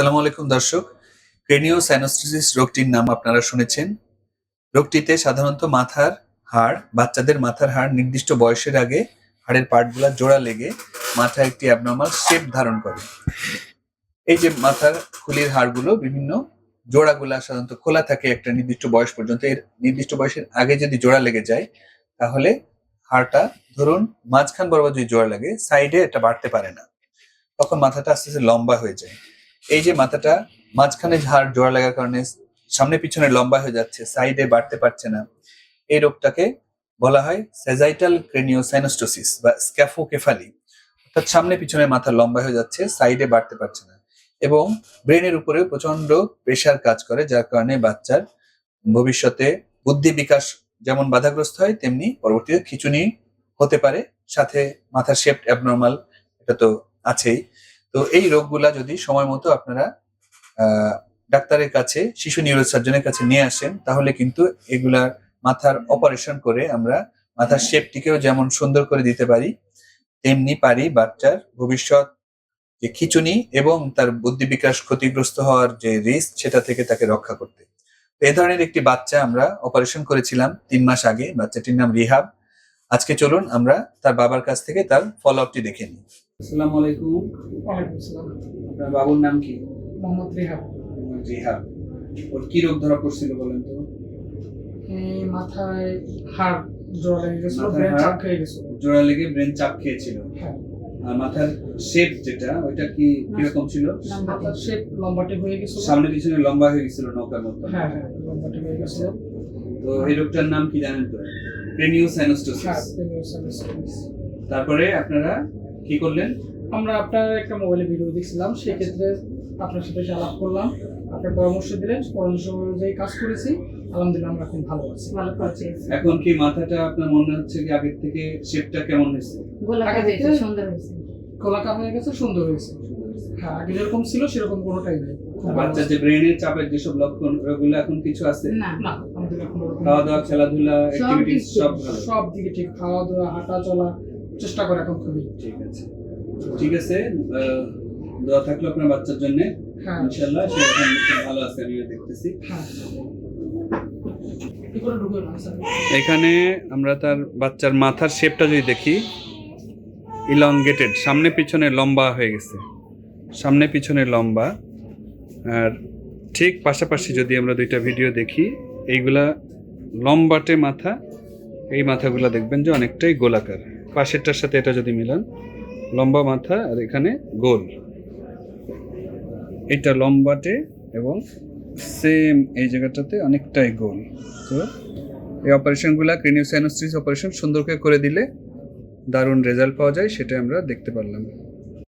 আসসালামু আলাইকুম, দর্শক। ক্রেনিও সাইনোস্টিসিস রোগটির নাম আপনারা শুনেছেন। রোগটিতে সাধারণত মাথার হাড়, বাচ্চাদের মাথার হাড় নির্দিষ্ট বয়সের আগে হাড়ের পার্টগুলো জোড়া লেগে মাথা একটি অ্যাবনর্মাল শেপ ধারণ করে। এই যে মাথার খুলির হাড়গুলো বিভিন্ন জোড়াগুলা সাধারণত খোলা থাকে একটা নির্দিষ্ট বয়স পর্যন্ত। এর নির্দিষ্ট বয়সের আগে যদি জোড়া লেগে যায়, তাহলে হাড়টা ধরুন মাঝখান বরাবর যদি জোড়া লাগে সাইডে এটা বাড়তে পারে না। তখন মাথাটা আস্তে আস্তে লম্বা হয়ে যায়। এই যে মাথাটা, মাঝখানে ঝাড় জোড়া লাগার কারণে সামনে পিছনে লম্বা হয়ে যাচ্ছে সাইডে বাড়তে পারছে না। এই রোগটাকে বলা হয় সেজাইটাল ক্রেনিওসাইনোস্টোসিস বা স্ক্যাফোকেফালি অর্থাৎ সামনে পিছনে মাথা লম্বা হয়ে যাচ্ছে সাইডে বাড়তে পারছে না। এবং ব্রেনের উপরে প্রচণ্ড প্রেশার কাজ করে, যার কারণে বাচ্চার ভবিষ্যতে বুদ্ধি বিকাশ যেমন বাধাগ্রস্ত হয়, তেমনি পরবর্তীতে খিচুনি হতে পারে। সাথে মাথার শেপ অ্যাবনর্মাল এটা তো আছেই। তো এই রোগগুলা যদি সময় মতো আপনারা ডাক্তারের কাছে, শিশু নিউরোসার্জনের কাছে নিয়ে আসেন, তাহলে কিন্তু এগুলার মাথার অপারেশন করে আমরা মাথার শেপটিকেও যেমন সুন্দর করে দিতে পারি, তেমনি পারি বাচ্চার ভবিষ্যৎ, যে খিচুনি এবং তার বুদ্ধি বিকাশ ক্ষতিগ্রস্ত হওয়ার যে রিস্ক সেটা থেকে তাকে রক্ষা করতে। এই ধরনের একটি বাচ্চা আমরা অপারেশন করেছিলাম তিন মাস আগে, বাচ্চাটির নাম রিহাব। আজকে চলুন আমরা তার বাবার কাছ থেকে তার ফলো আপটি দেখে নিই। আসসালামু আলাইকুম। আসসালাম আপনার বাবুর নাম কি? মোহাম্মদ রেহাব রিহাব ওর কি রোগ ধরা পড়ছিল বলেন তো? মাথায় হাড় জোড়া লেগে গেছিল ব্রেন চাপ খেয়ে গেছিল। জোড়া লেগে ব্রেন চাপ খেয়েছিল। হ্যাঁ। আর মাথার শেপ যেটা ওইটা কি কীরকম ছিল? মাথার শেপ লম্বাটে হয়ে গেছিল। সামনে পিছনে লম্বা হয়ে গেছিল নৌকার মতো। হ্যাঁ হ্যাঁ লম্বাটে হয়ে গেছিল। তো এই রোগটার নাম কি জানেন তো? হ্যাঁ তারপরে আপনারা কি করলেন? আমরা আপনার একটা মোবাইলে ভিডিও দেখছিলাম সেক্ষেত্রে আপনার সাথে আলাপ করলাম আপনার পরামর্শ দিলেন পরামর্শ অনুযায়ী কাজ করেছি। আলহামদুলিল্লাহ আমরা এখন ভালো আছি। ভালো করছে। এখন কি মাথাটা আপনার মনে হচ্ছে কি আগের থেকে শেপটা কেমন হয়েছে? গোলাকার আগে হয়েছে থেকে- সুন্দর হয়েছে। গোলাকার হয়ে গেছে সুন্দর হয়েছে। হ্যাঁ আগে যেরকম ছিল সেরকম কোনোটাই নেই। ভালো যে ব্রেনের চাপের যেসব লক্ষণ ওগুলো এখন কিছু আছে? না খাওয়া দাওয়া খেলাধুলা অ্যাক্টিভিটিস সব ভালো। সব দিকে ঠিক। খাওয়া দাওয়া হাঁটা চলা চেষ্টা করে এখন খুবই। ঠিক আছে। ঠিক আছে দোয়া থাকল আপনার বাচ্চার জন্য। হ্যাঁ। ইনশাল্লাহ সে এখন ভালো আছে আমিও দেখতেছি। হ্যাঁ। এখানে আমরা তার বাচ্চার মাথার শেপটা যদি দেখি ইলংগেটেড সামনে পিছনে লম্বা হয়ে গেছে। সামনে পিছনে লম্বা। ঠিক পাশাপাশি যদি আমরা দুইটা ভিডিও দেখি, এইগুলা লম্বাটে মাথা, এই মাথাগুলা দেখবেন যে অনেকটাই গোলাকার। পাশেরটার সাথে এটা যদি মিলান, লম্বা মাথা আর এখানে গোল। এটা লম্বাটে এবং সেম এই জায়গাটাতে অনেকটাই গোল। তো এই অপারেশনগুলো ক্রেনিওসাইনোস্টিস অপারেশন সুন্দর করে দিলে দারুণ রেজাল্ট পাওয়া যায়, সেটা আমরা দেখতে পারলাম।